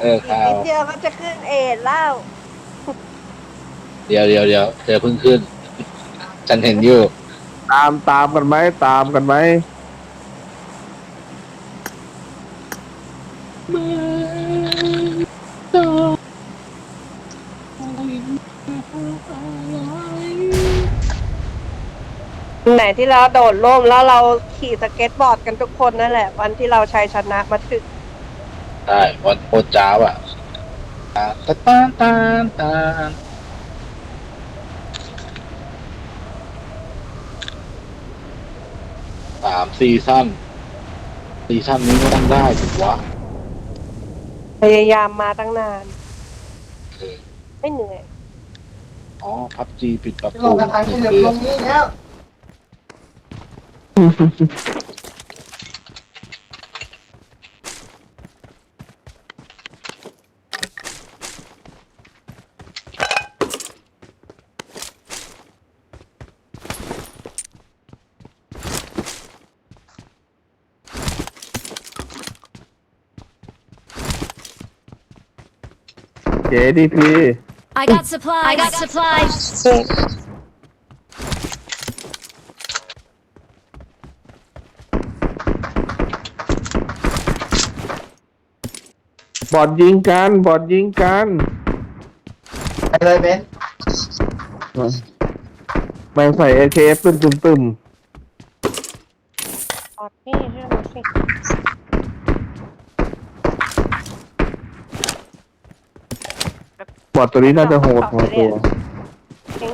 เอออีกข่าว นิดเดียวก็จะขึ้นเอทแล้วเดี๋ยวเดี๋ยวเดี๋ยวเธอเพิ่งขึ้น ฉันเห็นอยู่ตามตามกันไหมตามกันไหมไหนที่เราโดดร่มแล้วเราขี่สเก็ตบอร์ดกันทุกคนนั่นแหละ วันที่เราชัยชนะมาถึง ใช่วันโคตรจ้าวอะตาตาตาตาสามซีซั่นซีซั่นนี้ก็ต้องได้ถูกวะพยายามมาตั้งนาน ไม่เหนื่อยอ๋อพับจีปิดปรับปลรุงกระถางขยับลงนี้แล้ว เจดีพี I got supplies. I got supplies. บอดยิงกันบอดยิงกันไปเลยเบนแม่งใส่เอเคเอฟตึมตึมตึม ออดนี่ให้เราสิ บอดตัวนี้น่าจะโหดหัวตัว เอง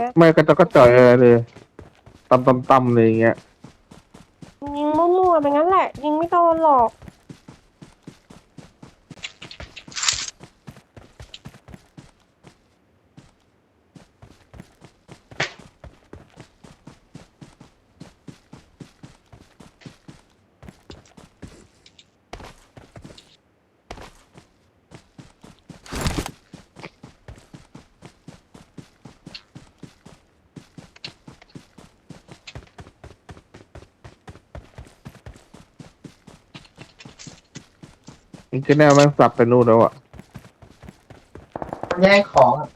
นะไม่กระจอกกระจอยอะไรเลยตำตำตำเลยอย่างเงี้ยยิงมั่วๆไปงั้นแหละ ยิงไม่โดนหรอก อินเทอร์เน่แม่งสับไปนู่นแล้วอะ แย่งของอะ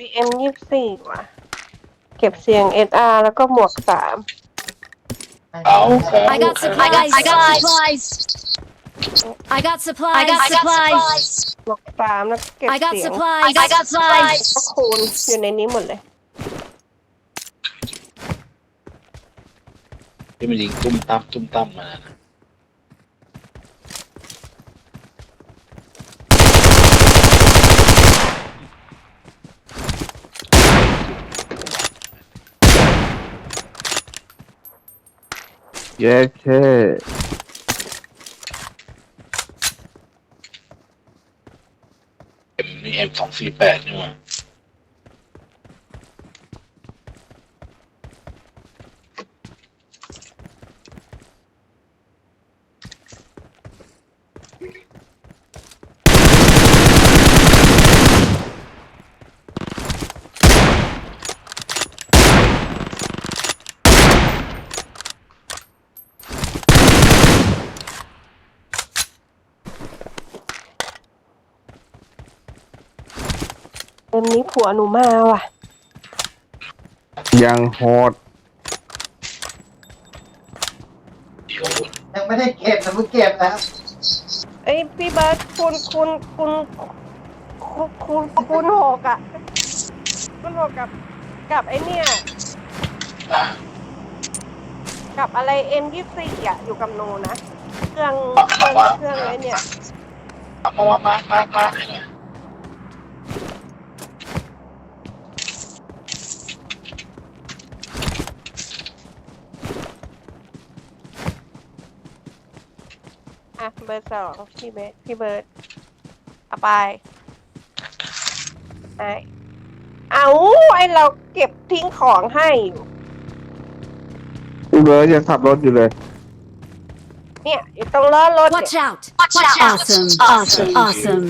บี เอ็มยี่สี่ว่ะ เก็บเสียงเอสอาร์แล้วก็หมวกสาม เอาของ I got supplies. I got supplies. I got supplies. I got supplies. หมวกสามแล้วก็เก็บ I got เสียง supplies. I got supplies. ก็คูณอยู่ในนี้หมดเลย ที่มันยิงตุ้มตั้มตุ้มตั้มมานะ แย่แค่มีเอ็มสองสี่แปดนี่หว่า ผัวหนูมาว่ะ ยังโหดเดี๋ยวยังไม่ได้เก็บแต่มึงเก็บแล้วเอ้ยพี่เบิร์ดคุณคุณคุณคุณคุณคุณหกอะคุณหกกับกับไอเนี่ย กับอะไรเอ็มยี่สี่อะอยู่กับหนูนะ เครื่องเครื่องเครื่องไอ้เนี่ยเอามามามามา อะเบอร์สองพี่เบสพี่เบิร์ดเอาไปไอเอาไอเราเก็บทิ้งของให้อยู่กูเลยยังขับรถอยู่เลย เนี่ยอยู่ตรงล้อรถเนี่ย Watch out! Watch out! Awesome! Awesome! Awesome!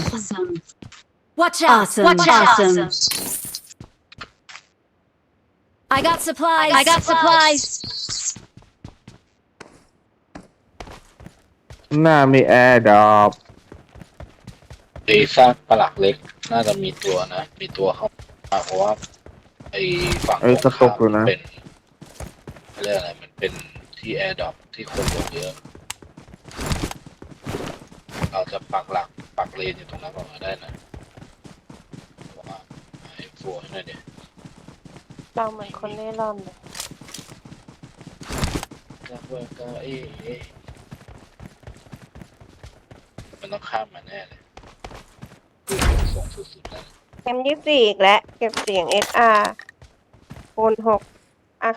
Watch out! Watch awesome! I got supplies! I got supplies! หน้ามีแอร์ดรอปไอ้ซากปลักเล็ก น่าจะมีตัวนะ มีตัวเข้ามาเพราะว่าไอ้ฝั่งเอ้ยตรงข้ามกระตุกอยู่นะเป็นเขาเรียกอะไรมันเป็นที่แอร์ดรอปที่คนลงเยอะ เราจะปักหลักปักเลนอยู่ตรงนั้นออกมาได้นะเพราะว่าไอ้ฟัวนั่นเนี่ยเราเหมือนคนเล่ร่อนเลย ก็เพื่อก็เอ๊ะเอ๊ะมัน ต้องข้ามมาแน่เลยคือส่งสุดๆแล้วเอ็มยี่สี่อีกแล้ว เก็บเสียงเอสอาร์โอนหกอะ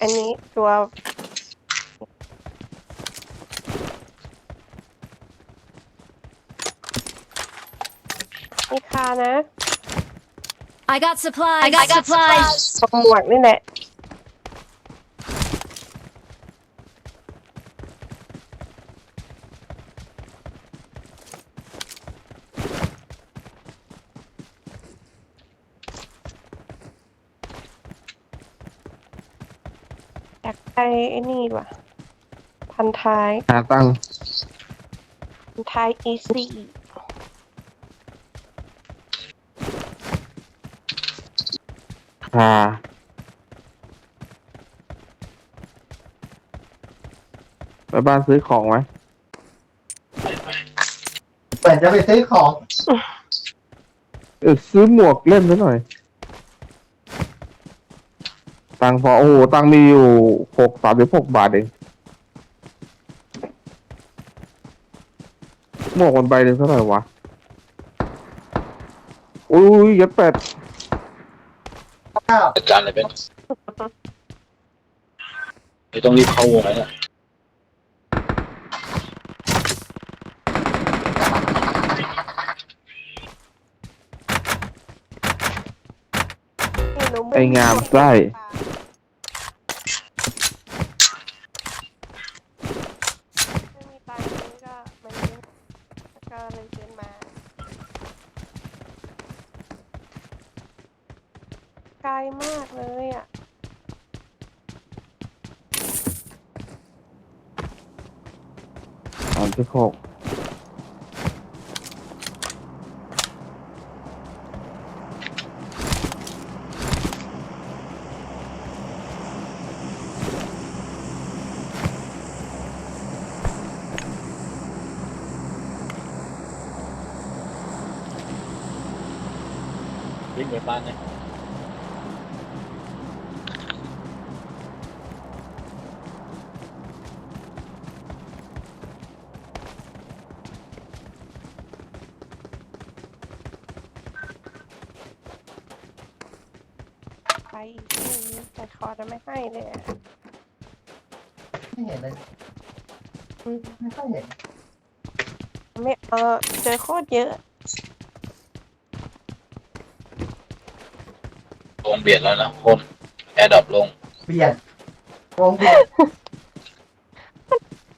อันนี้ตัวมีคานะ I got supplies! I got supplies! ตรงหมวกนี่แหละ ไปไอ้นี่ว่ะพันท้ายหาตังค์พันท้ายอีซี่หาไปบ้านซื้อของไหมไปไปเหมือนจะไปซื้อของ เออซื้อหมวกเล่นซะหน่อย ตังค์พอโอ้โหตังค์มีอยู่หกสามสิบหกบาทเองหมวกมันใบหนึ่งเท่าไหร่วะอุ้ยยัดแปดข้าวอาจารย์เลยเป็นไม่ต้องรีบเข้าวงแล้วเนี่ยนี่หนูม่ไองามไส้ ไม่มีตังค์นี่ก็มันเลี้ยงแล้ว ก็เลยซื้อมา ไกลมากเลยอะ สามสิบหก วิ่งไปบ้านเนี่ยไปอีกที่นึงแต่ขอจะไม่ให้เลยอะไม่เห็นเลยอืมไม่ค่อยเห็นไม่เออเจอโคตรเยอะ งเบียดแล้วนะคนแอร์ดรอปลงเบียดวงเบียด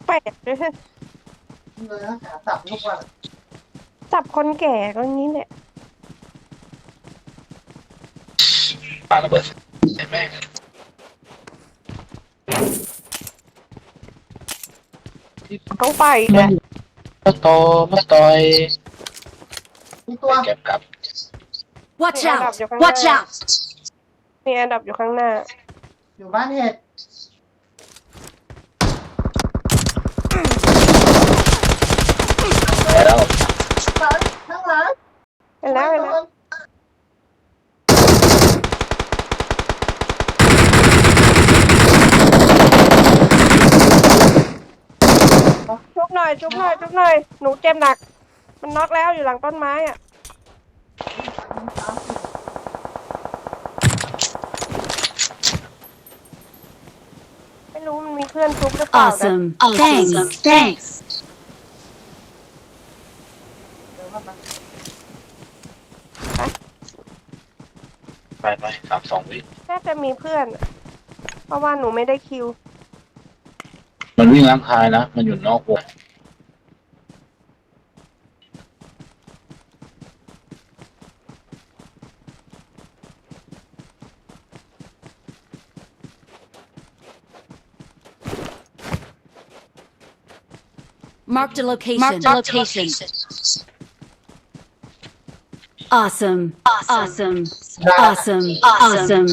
แปลกด้วยเลยนะหาสับทุกวันจับคนแก่ก็งี้แหละปาระเบิดใส่แม่งต้องไปอีกแหละมาต่อมาต่อยมีตัว เก็บกลับ Watch Yeah, out! you're Watch gonna- out! มีอันดับอยู่ข้างหน้า อยู่บ้านเห็ดไปแล้วข้างหลังเห็นแล้วเห็นแล้วชุบหน่อยชุบหน่อยชุบหน่อย หนูเจ็บหนัก มันน็อกแล้วอยู่หลังต้นไม้อะื่อนทุบหรือเปล่า Awesome. Thanks. Thanks. ไปไปสามสองวิน่าจะมีเพื่อน เพราะว่าหนูไม่ได้คิว มันวิ่งล้างคายนะ มันอยู่นอกวง Marked a location. Marked a location. Awesome. Awesome. Awesome. Awesome.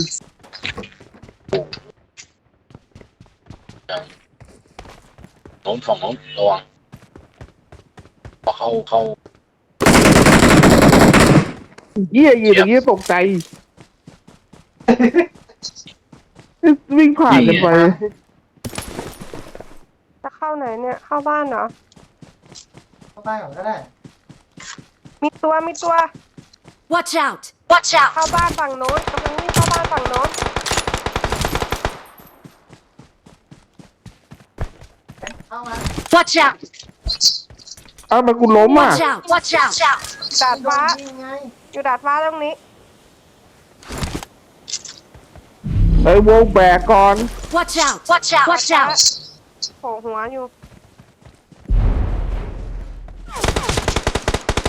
โน้นฝั่งโน้นระวังพอเข้าเข้าเยี่ยยืนอย่างเงี้ยตกใจ วิ่งผ่านกันไปจะเข้าไหนเนี่ย เข้าบ้านเหรอ เข้าบ้านก่อนก็ได้ มีตัวมีตัว Watch out. Watch out. เข้าบ้านฝั่งโน้นกำลังวิ่งเข้าบ้านฝั่งโน้นเข้ามา Watch out. อ้าวมันกูล้มอะ Watch out. Watch out. ดาดฟ้าโดนยิงไงอยู่ดาดฟ้าตรงนี้ ไอ้ยวงแบกก่อน Watch out. Watch out. Watch out. โผล่หัวอยู่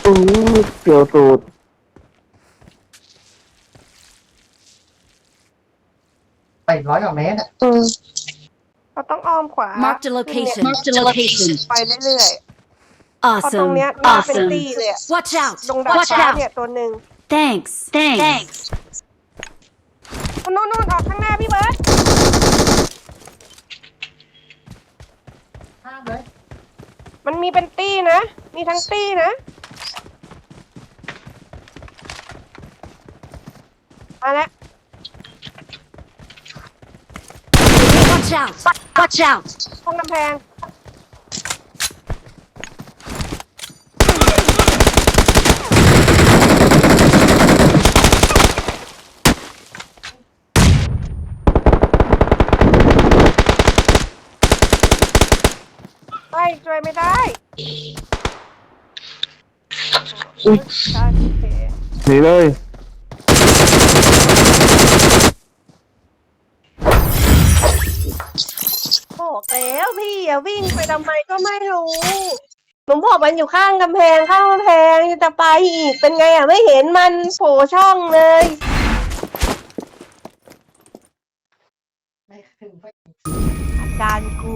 อู้เกี่ยวตูดไปอีกร้อยกว่าเมตรอะเราต้องอ้อมขวา Marked a location. Marked a location. ไปเรื่อยๆเพราะตรง Awesome. เนี้ยน่าเป็น Awesome. ตีเลยอะ Watch out. ตรงดาด Watch ฟ้า out. เนี่ยตัวหนึ่ง Thanks. Thanks. โน่นโน่นออกข้างหน้าพี่เบิร์ตข้ามเลย มันมีเป็นตี้นะ มีทั้งตี้นะ มาแล้ว Watch out. Watch out. ห้องกำแพงไปช่วยไม่ได้อุ๊ยได้โอเคหนีเลย อย่าวิ่งไปทำไมก็ไม่รู้หนูบอกมันอยู่ข้างกำแพงข้างกำแพงจะไปอีกเป็นไงอะไม่เห็นมันโผล่ช่องเลยอาจารย์กู